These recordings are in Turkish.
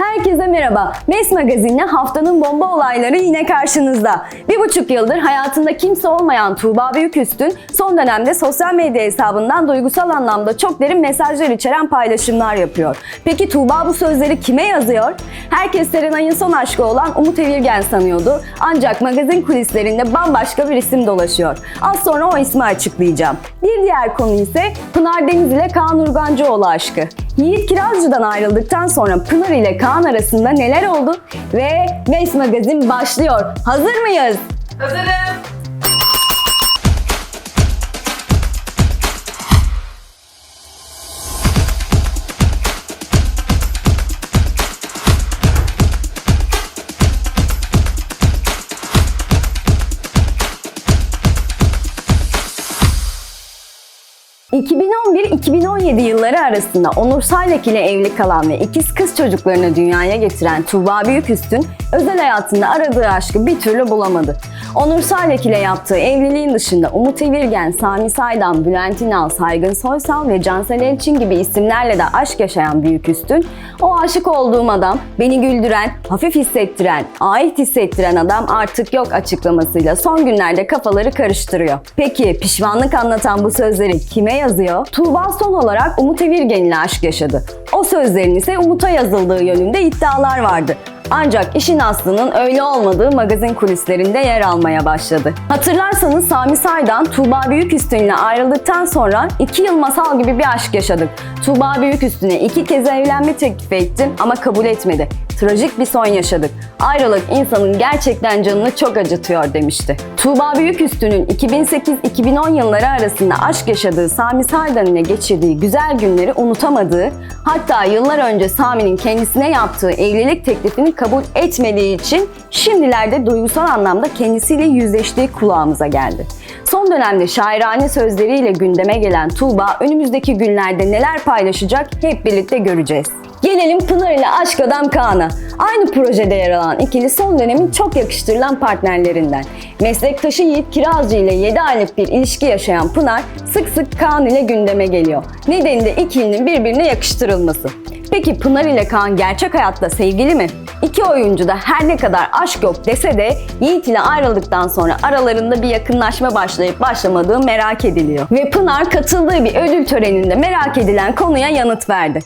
Herkese merhaba. Mes Magazin'le haftanın bomba olayları yine karşınızda. Bir buçuk yıldır hayatında kimse olmayan Tuğba Büyüküstün son dönemde sosyal medya hesabından duygusal anlamda çok derin mesajlar içeren paylaşımlar yapıyor. Peki Tuğba bu sözleri kime yazıyor? Herkes Serenay'ın son aşkı olan Umut Evirgen sanıyordu. Ancak magazin kulislerinde bambaşka bir isim dolaşıyor. Az sonra o ismi açıklayacağım. Bir diğer konu ise Pınar Deniz ile Kaan Urgancıoğlu aşkı. Yiğit Kirazcı'dan ayrıldıktan sonra Pınar ile Kaan arasında neler oldu? Ve Mes Magazin başlıyor. Hazır mıyız? Hazırım. ...2011-2017 yılları arasında Onur Saylak ile evli kalan ve ikiz kız çocuklarını dünyaya getiren Tuğba Büyüküstün... ...özel hayatında aradığı aşkı bir türlü bulamadı. Onur Saylak ile yaptığı evliliğin dışında Umut Evirgen, Sami Saydam, Bülent İnal, Saygın Soysal ve Cansel Elçin gibi isimlerle de aşk yaşayan Büyüküstün... ...o aşık olduğum adam, beni güldüren, hafif hissettiren, ait hissettiren adam artık yok açıklamasıyla son günlerde kafaları karıştırıyor. Peki pişmanlık anlatan bu sözleri kime yazıyor? Tuğba son olarak Umut Evirgen ile aşk yaşadı. O sözlerin ise Umut'a yazıldığı yönünde iddialar vardı. Ancak işin aslının öyle olmadığı magazin kulislerinde yer almaya başladı. Hatırlarsanız Sami Saydan Tuğba Büyüküstün ile ayrıldıktan sonra 2 yıl masal gibi bir aşk yaşadık. Tuğba Büyüküstün'e iki kez evlenme teklif ettim ama kabul etmedi. Trajik bir son yaşadık. Ayrılık insanın gerçekten canını çok acıtıyor demişti. Tuğba Büyüküstü'nün 2008-2010 yılları arasında aşk yaşadığı Sami Saydan ile geçirdiği güzel günleri unutamadığı, hatta yıllar önce Sami'nin kendisine yaptığı evlilik teklifini kabul etmediği için şimdilerde duygusal anlamda kendisiyle yüzleştiği kulağımıza geldi. Son dönemde şairane sözleriyle gündeme gelen Tuğba önümüzdeki günlerde neler paylaşacak hep birlikte göreceğiz. Gelelim Pınar ile Aşk Adam Kaan'a. Aynı projede yer alan ikili son dönemin çok yakıştırılan partnerlerinden. Meslektaşı Yiğit Kirazcı ile 7 aylık bir ilişki yaşayan Pınar sık sık Kaan ile gündeme geliyor. Nedeni de ikilinin birbirine yakıştırılması. Peki Pınar ile Kaan gerçek hayatta sevgili mi? İki oyuncu da her ne kadar aşk yok dese de Yiğit ile ayrıldıktan sonra aralarında bir yakınlaşma başlayıp başlamadığı merak ediliyor. Ve Pınar katıldığı bir ödül töreninde merak edilen konuya yanıt verdi.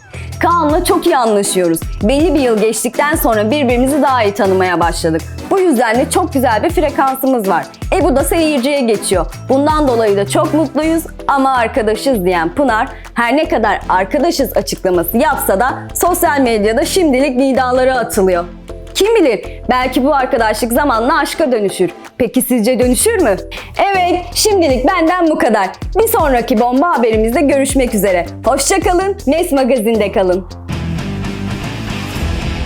Kaan'la çok iyi anlaşıyoruz. Belli bir yıl geçtikten sonra birbirimizi daha iyi tanımaya başladık. Bu yüzden de çok güzel bir frekansımız var. E bu da seyirciye geçiyor. Bundan dolayı da çok mutluyuz ama arkadaşız diyen Pınar her ne kadar arkadaşız açıklaması yapsa da sosyal medyada şimdilik nidaları atılıyor. Kim bilir belki bu arkadaşlık zamanla aşka dönüşür. Peki sizce dönüşür mü? Evet şimdilik benden bu kadar. Bir sonraki bomba haberimizde görüşmek üzere. Hoşçakalın, Nes Magazin'de kalın.